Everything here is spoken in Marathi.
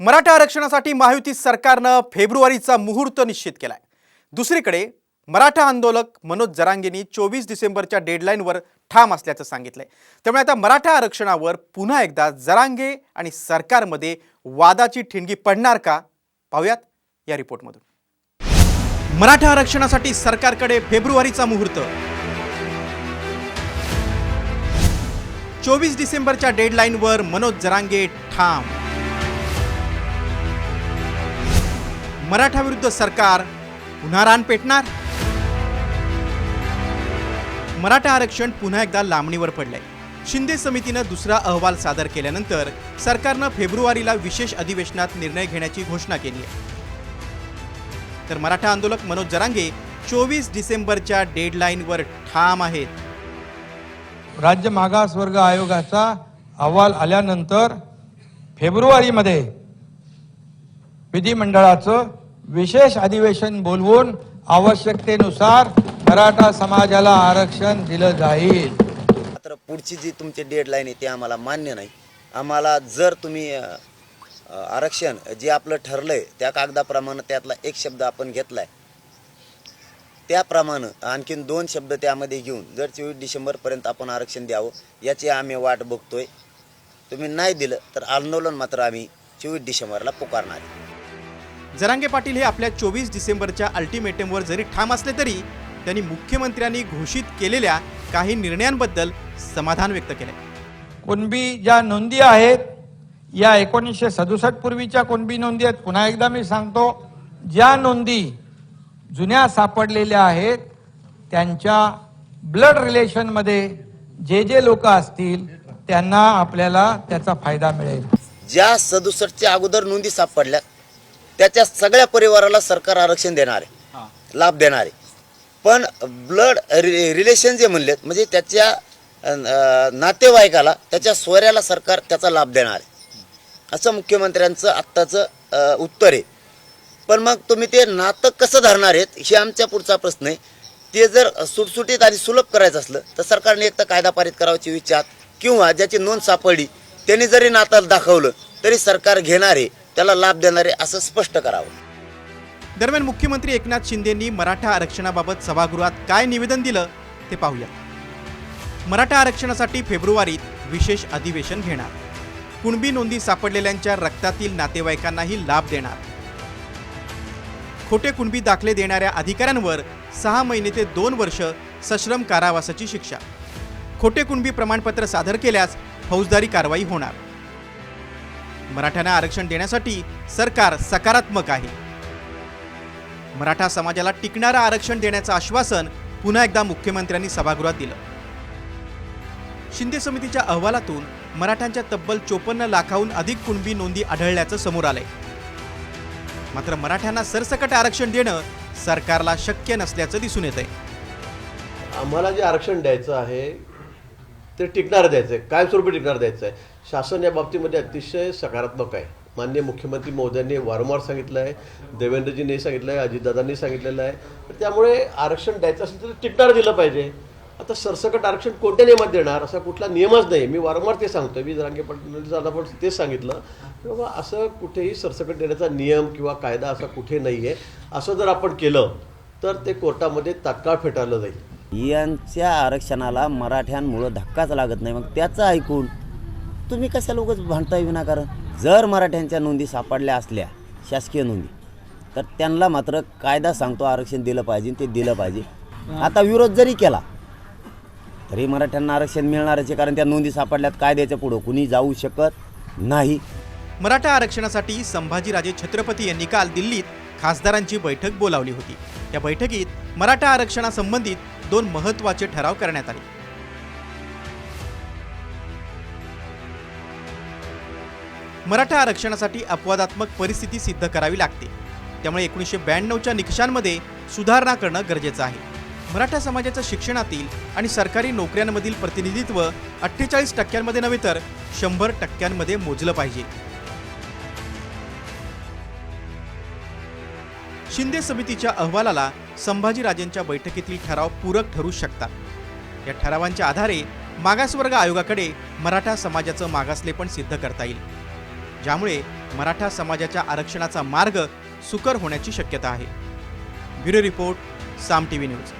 मराठा आरक्षणासाठी महायुती सरकारनं फेब्रुवारीचा मुहूर्त निश्चित केलाय. दुसरीकडे मराठा आंदोलक मनोज जरांगेंनी चोवीस डिसेंबरच्या डेडलाईनवर ठाम असल्याचं सांगितलंय. त्यामुळे आता मराठा आरक्षणावर पुन्हा एकदा जरांगे आणि सरकारमध्ये वादाची ठिणगी पडणार का? पाहूयात या रिपोर्टमधून. मराठा आरक्षणासाठी सरकारकडे फेब्रुवारीचा मुहूर्त. चोवीस डिसेंबरच्या डेडलाईनवर मनोज जरांगे ठाम. मराठा विरुद्ध सरकार पुन्हा रान पेटणार? मराठा आरक्षण पुन्हा एकदा लांबणीवर पडलंय. शिंदे समितीनं दुसरा अहवाल सादर केल्यानंतर सरकारनं फेब्रुवारीला विशेष अधिवेशनात निर्णय घेण्याची घोषणा केली आहे. तर मराठा आंदोलक मनोज जरांगे चोवीस डिसेंबरच्या डेडलाईनवर ठाम आहेत. राज्य मागासवर्ग आयोगाचा अहवाल आल्यानंतर फेब्रुवारीमध्ये विधिमंडळाचं विशेष अधिवेशन बोलवून आवश्यकतेनुसार मराठा समाजाला आरक्षण दिलं जाईल. मात्र पुढची जी तुमची डेडलाईन आहे ती आम्हाला मान्य नाही. आम्हाला जर तुम्ही आरक्षण जे आपलं ठरलं आहे त्या कागदाप्रमाणे त्यातला एक शब्द आपण घेतला आहे त्याप्रमाणे आणखीन दोन शब्द त्यामध्ये घेऊन जर चोवीस डिसेंबरपर्यंत आपण आरक्षण द्यावं याची आम्ही वाट बघतोय. तुम्ही नाही दिलं तर आंदोलन मात्र आम्ही चोवीस डिसेंबरला पुकारणार आहे. जरांगे पाटील हे आपल्या चोवीस डिसेंबरच्या अल्टिमेटमवर जरी ठाम असले तरी त्यांनी मुख्यमंत्र्यांनी घोषित केलेल्या काही निर्णयांबद्दल समाधान व्यक्त केले कुणबी ज्या नोंदी आहेत या एकोणीसशे सदुसष्ट पूर्वीच्या कुणबी नोंदी आहेत पुन्हा एकदा मी सांगतो ज्या नोंदी जुन्या सापडलेल्या आहेत त्यांच्या ब्लड रिलेशनमध्ये जे जे लोक असतील त्यांना आपल्याला त्याचा फायदा मिळेल. ज्या सदुसष्टच्या अगोदर नोंदी सापडल्या त्याच्या सगळ्या परिवाराला सरकार आरक्षण देणार आहे लाभ देणार. आहे पण ब्लड रिलेशन जे म्हणलेत म्हणजे त्याच्या नातेवाईकाला त्याच्या सोयऱ्याला सरकार त्याचा लाभ देणार. आहे असं मुख्यमंत्र्यांचं आत्ताचं उत्तर आहे. पण मग तुम्ही ते नातं कसं धरणार आहेत हे आमच्या पुढचा प्रश्न आहे. ते जर सुटसुटीत आणि सुलभ करायचं असलं तर सरकारने एक तर कायदा पारित करावाची विचार किंवा ज्याची नोंद सापडली त्यांनी जरी नातं दाखवलं तरी सरकार घेणारे. त्याला लाभ देणारे असं स्पष्ट करावं. दरम्यान मुख्यमंत्री एकनाथ शिंदेंनी मराठा आरक्षणाबाबत सभागृहात काय निवेदन दिलं ते पाहूया मराठा आरक्षणासाठी फेब्रुवारीत विशेष अधिवेशन घेणार. कुणबी नोंदी सापडलेल्यांच्या रक्तातील नातेवाईकांनाही लाभ देणार. खोटे कुणबी दाखले देणाऱ्या अधिकाऱ्यांवर सहा महिने ते दोन वर्ष सश्रम कारावासाची शिक्षा. खोटे कुणबी प्रमाणपत्र सादर केल्यास फौजदारी कारवाई होणार. मराठ्यांना आरक्षण देण्यासाठी सरकार सकारात्मक आहे. मराठा समाजाला टिकणारं आरक्षण देण्याचं आश्वासन पुन्हा एकदा मुख्यमंत्र्यांनी सभागृहात दिलं. शिंदे समितीच्या अहवालातून मराठ्यांच्या तब्बल चोपन्न लाखाहून अधिक कुणबी नोंदी आढळल्याचं समोर आलंय. मात्र मराठ्यांना सरसकट आरक्षण देणं सरकारला शक्य नसल्याचं दिसून येतंय. आम्हाला जे आरक्षण द्यायचं आहे ते टिकणारं द्यायचं आहे कायमस्वरूपी टिकणार द्यायचं आहे शासन या बाबतीमध्ये अतिशय सकारात्मक आहे. माननीय मुख्यमंत्री महोदयांनी वारंवार सांगितलं आहे देवेंद्रजींनी सांगितलं आहे अजितदादांनी सांगितलेलं आहे. तर त्यामुळे आरक्षण द्यायचं असेल तर टिकणारं दिलं पाहिजे. आता सरसकट आरक्षण कोणत्या नियमात देणार? असा कुठला नियमच नाही. मी वारंवार ते सांगतो मी जरांगे पाटील दादा पण तेच सांगितलं. की बाबा असं कुठेही सरसकट देण्याचा नियम किंवा कायदा असा कुठे नाही आहे असं जर आपण केलं तर ते कोर्टामध्ये तात्काळ फेटाळलं जाईल. यांच्या आरक्षणाला मराठ्यांमुळं धक्काच लागत नाही. मग त्याचं ऐकून तुम्ही कशाला उगाच भांडताय विनाकारण? जर मराठ्यांच्या नोंदी सापडल्या असल्या शासकीय नोंदी तर त्यांना मात्र कायदा सांगतो आरक्षण दिलं पाहिजे ते दिलं पाहिजे. आता विरोध जरी केला तरी मराठ्यांना आरक्षण मिळणारच आहे कारण त्या नोंदी सापडल्यात कायद्याच्या पुढं कुणी जाऊ शकत नाही. मराठा आरक्षणासाठी संभाजीराजे छत्रपती यांनी काल दिल्लीत खासदारांची बैठक बोलावली होती. या बैठकीत मराठा आरक्षणासंबंधित दोन महत्त्वाचे ठराव करण्यात आले. मराठा आरक्षणासाठी अपवादात्मक परिस्थिती सिद्ध करावी लागते. त्यामुळे एकोणीसशे ब्याण्णवच्या निकषांमध्ये सुधारणा करणं गरजेचं आहे. मराठा समाजाचं शिक्षणातील आणि सरकारी नोकऱ्यांमधील प्रतिनिधित्व अठ्ठेचाळीस टक्क्यांमध्ये नव्हे तर शंभर टक्क्यांमध्ये मोजलं पाहिजे. शिंदे समितीच्या अहवालाला संभाजीराजेंच्या बैठकीतील ठराव पूरक ठरू शकतात. या ठरावांच्या आधारे मागासवर्ग आयोगाकडे मराठा समाजाचं मागासलेपण सिद्ध करता येईल. ज्यामुळे मराठा समाजाच्या आरक्षणाचा मार्ग सुकर होण्याची शक्यता आहे. Bureau report Saam T V news.